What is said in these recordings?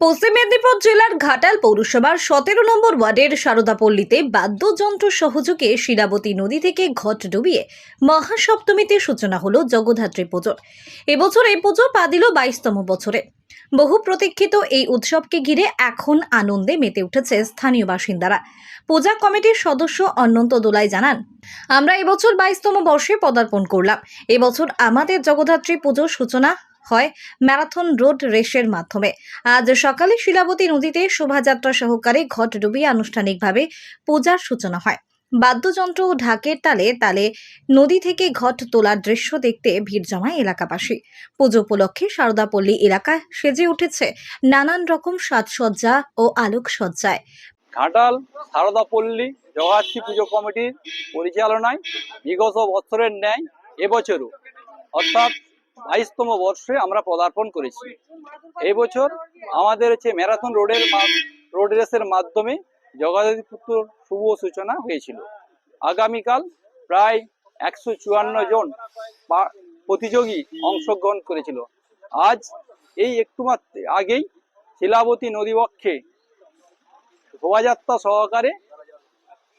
পশ্চিম মেদিনীপুর জেলার ঘাটাল পৌরসভার সতেরো নম্বর ওয়ার্ডের সারদাপল্লীতে বাদ্যযন্ত্র সহযোগে শিলাবতী নদী থেকে ঘট ডুবিয়ে মহাসপ্তমীতে সূচনা হলো জগদ্ধাত্রী পুজোর। এবছর এই পুজো পা দিল বাইশতম বছরে। বহু প্রতীক্ষিত এই উৎসবকে ঘিরে এখন আনন্দে মেতে উঠেছে স্থানীয় বাসিন্দারা। পূজা কমিটির সদস্য অনন্ত দোলাই জানান, আমরা এবছর বাইশতম বর্ষে পদার্পণ করলাম। এবছর আমাদের জগদ্ধাত্রী পুজোর সূচনা হয় ম্যারাথন রোড রেসের মাধ্যমে। আজ সকালে শিলাবতী নদীতে শোভাযাত্রা সহকারে ঘট ডুবিয়ে আনুষ্ঠানিকভাবে পূজার সূচনা হয়। বাদ্যযন্ত্র ও ঢাকের তালে তালে নদী থেকে ঘট তোলার দৃশ্য দেখতে ভিড় জমায় এলাকাবাসী। পুজো উপলক্ষে সারদাপল্লী এলাকা সেজে উঠেছে নানান রকম সাজসজ্জা ও আলোকসজ্জায়। ঘাটাল, সারদাপল্লী জগদ্ধাত্রী পুজো কমিটির পরিচালনায় বিগত বছরের ন্যায় এবছরও অর্থাৎ বাইশতম বর্ষে আমরা পদার্পণ করেছি। এবছর আমাদের হচ্ছে ম্যারাথন রোডের রোড রেসের মাধ্যমে জগদ্ধাত্রী পুজোর শুভ সূচনা হয়েছিল। আগামীকাল প্রায় একশো চুয়ান্ন জন প্রতিযোগী অংশগ্রহণ করেছিল। আজ এই একটু আগেই শিলাবতী নদীবক্ষে শোভাযাত্রা সহকারে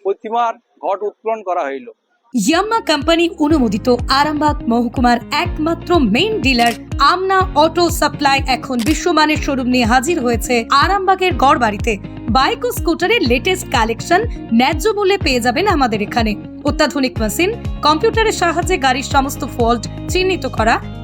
প্রতিমার ঘট উত্তোলন করা হইল। ইয়াম্মা কোম্পানি অনুমোদিত আরামবাগ মহকুমার একমাত্র main dealer Amna auto supply এখন বিশ্বমানের শোরুম নিয়ে হাজির হয়েছে আরামবাগের গড়বাড়িতে বাইক ও স্কুটারের লেটেস্ট কালেকশন ন্যায্য মূল্যে পেয়ে যাবেন আমাদের এখানে। অত্যাধুনিক মেশিন কম্পিউটারের সাহায্যে গাড়ির সমস্ত ফল্ট চিহ্নিত করা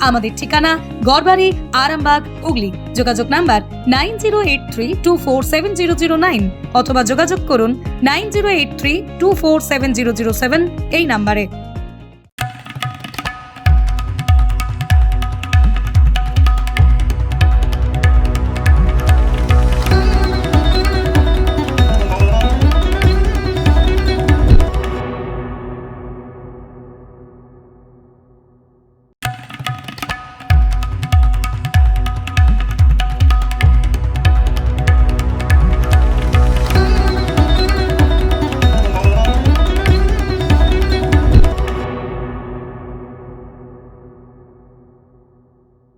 আমাদের ঠিকানা গড়বাড়ি, আরামবাগ, হুগলি। যোগাযোগ number nine zero eight three two four seven zero zero nine অথবা যোগাযোগ করুন nine zero eight three two four seven zero zero seven এই নাম্বারে।